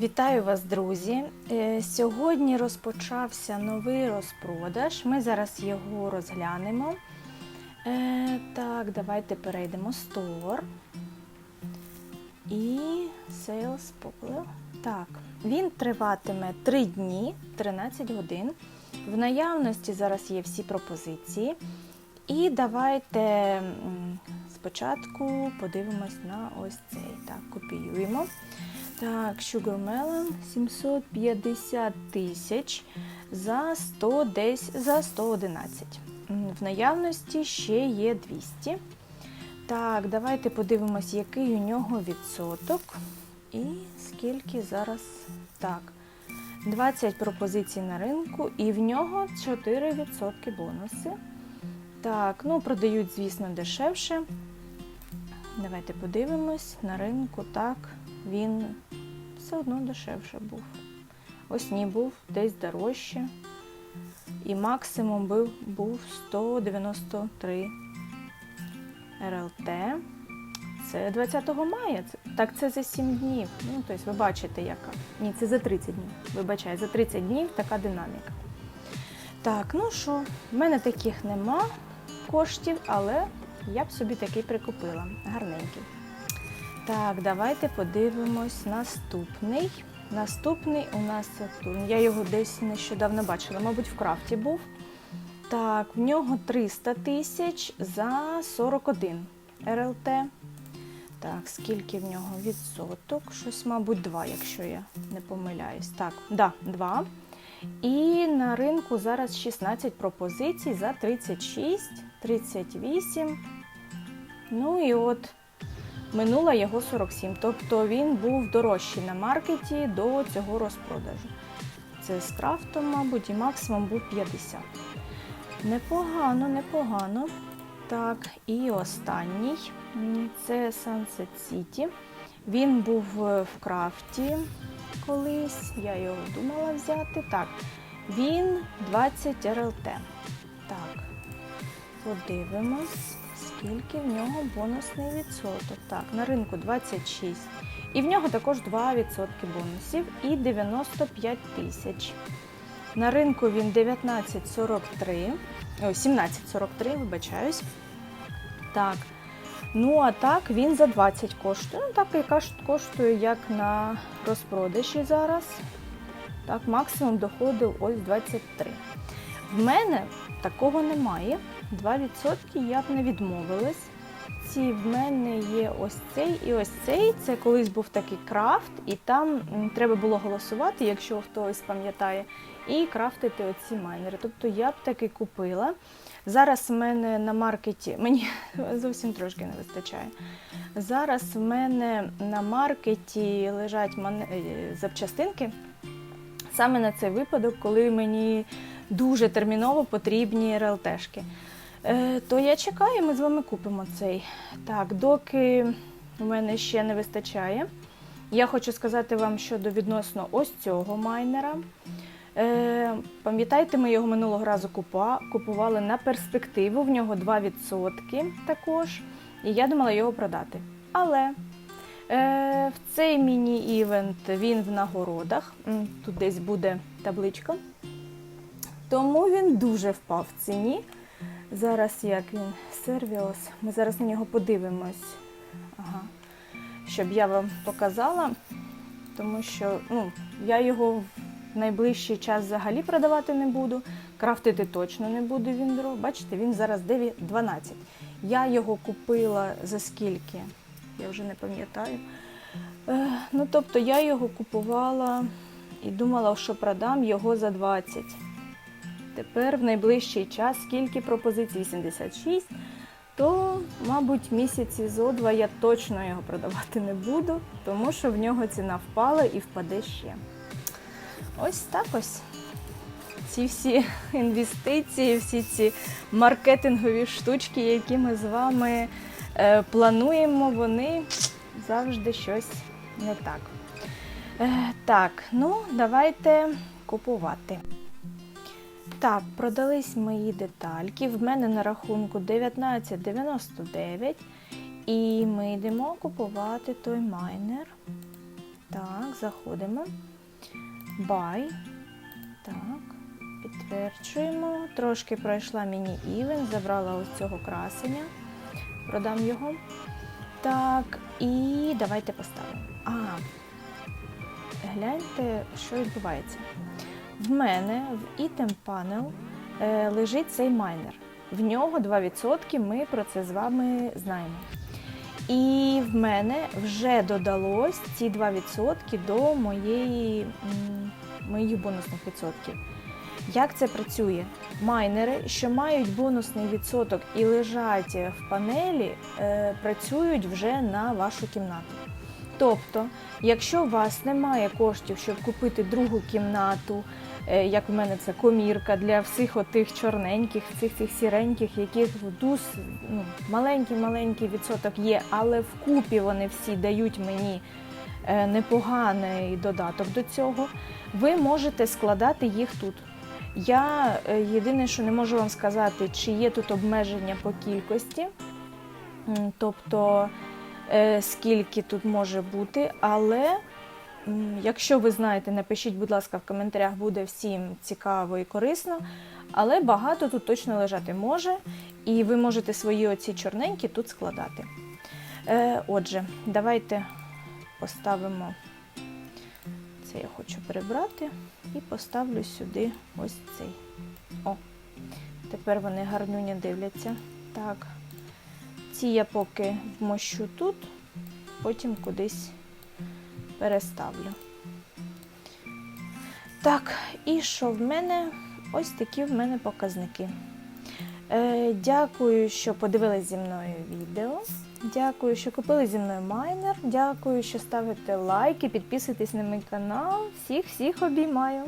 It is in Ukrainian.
Вітаю вас, друзі! Е, Сьогодні розпочався новий розпродаж. Ми зараз його розглянемо. Е, Так, давайте перейдемо Store. І Sales Popular. Так, він триватиме 3 дні, 13 годин. В наявності зараз є всі пропозиції. І давайте спочатку подивимось на ось цей. Так, копіюємо. Так, Sugar Melon 750 тисяч за 100 десь за 111. В наявності ще є 200. Так, давайте подивимось, який у нього відсоток. І скільки зараз. Так, 20 пропозицій на ринку, і в нього 4% бонуси. Так, ну продають, звісно, дешевше. Давайте подивимось на ринку. Так, він все одно дешевше був. Ось ні, був десь дорожче. І максимум був, був 193 РЛТ. Це 20 мая. Так, це за 7 днів. Ну, тобто ви бачите, яка. Ні, це за 30 днів. Вибачай, за 30 днів така динаміка. Так, ну що, в мене таких нема коштів, але я б собі такий прикупила. Гарненький. Так, давайте подивимось наступний. Наступний у нас Сатурн. Я його десь нещодавно бачила, мабуть, в крафті був. Так, в нього 300 тисяч за 41 РЛТ. Так, скільки в нього відсоток? Щось, мабуть, 2, якщо я не помиляюсь. Так, да, 2. І на ринку зараз 16 пропозицій за 36, 38. Ну і от минула його 47. Тобто він був дорожчий на маркеті до цього розпродажу. Це з крафтом, мабуть, і максимум був 50. Непогано, непогано. Так, і останній це Sunset City. Він був е, в крафті колись. Я його думала взяти. Так, він 20 РЛТ. Так, подивимось, скільки в нього бонусний відсоток. Так, на ринку 26. І в нього також 2% бонусів і 95 тисяч. На ринку він 19,43, ой, 17,43, вибачаюсь. Так. Ну, а так він за 20 коштує. Ну, так і коштує, як на розпродажі зараз. Так, максимум доходив ось 23. В мене такого немає. 2% я б не відмовилась. Ці в мене є ось цей і ось цей. Це колись був такий крафт, і там треба було голосувати, якщо хтось пам'ятає, і крафтити оці майнери. Тобто я б таки купила. Зараз в мене на маркеті, мені зовсім трошки не вистачає. Зараз в мене на маркеті лежать мане- е, запчастинки саме на цей випадок, коли мені дуже терміново потрібні РЛТшки. Е, то я чекаю, ми з вами купимо цей. Так, доки у мене ще не вистачає. Я хочу сказати вам щодо відносно ось цього майнера. Е, пам'ятаєте, ми його минулого разу купа, купували на перспективу, в нього 2% також. І я думала його продати. Але е, в цей міні-івент він в нагородах. Тут десь буде табличка. Тому він дуже впав в ціні. Зараз як він сервіос. Ми зараз на нього подивимось. Ага. Щоб я вам показала, тому що ну, я його в найближчий час взагалі продавати не буду. Крафтити точно не буду він дорого. Бачите, він зараз 9, 12. Я його купила за скільки? Я вже не пам'ятаю. Е, ну, тобто я його купувала і думала, що продам його за 20. Тепер в найближчий час скільки пропозицій? 86. То, мабуть, місяці зо два я точно його продавати не буду, тому що в нього ціна впала і впаде ще. Ось так ось. Ці всі інвестиції, всі ці маркетингові штучки, які ми з вами е, плануємо, вони завжди щось не так. Е, так, ну давайте купувати. Так, продались мої детальки. В мене на рахунку 19,99. І ми йдемо купувати той майнер. Так, заходимо. Buy. Так, підтверджуємо. Трошки пройшла міні-івент, забрала ось цього красення. Продам його. Так, і давайте поставимо. А, гляньте, що відбувається. В мене в Item Panel е, лежить цей майнер. В нього 2%, ми про це з вами знаємо. І в мене вже додалось ці 2% до моєї, моїх бонусних відсотків. Як це працює? Майнери, що мають бонусний відсоток і лежать в панелі, е, працюють вже на вашу кімнату. Тобто, якщо у вас немає коштів, щоб купити другу кімнату, е, як в мене це комірка для всіх отих чорненьких, цих цих сіреньких, яких дус, ну, маленький-маленький відсоток є, але вкупі вони всі дають мені е, непоганий додаток до цього, ви можете складати їх тут. Я е, єдине, що не можу вам сказати, чи є тут обмеження по кількості, тобто скільки тут може бути, але якщо ви знаєте, напишіть, будь ласка, в коментарях буде всім цікаво і корисно. Але багато тут точно лежати може, і ви можете свої оці чорненькі тут складати. Е, отже, давайте поставимо це я хочу прибрати і поставлю сюди ось цей. О, тепер вони гарнюня дивляться. Так, ці я поки вмощу тут, потім кудись переставлю. Так, і що в мене? Ось такі в мене показники. Е, дякую, що подивились зі мною відео. Дякую, що купили зі мною майнер. Дякую, що ставите лайки, підписуйтесь на мій канал. Всіх всіх обіймаю.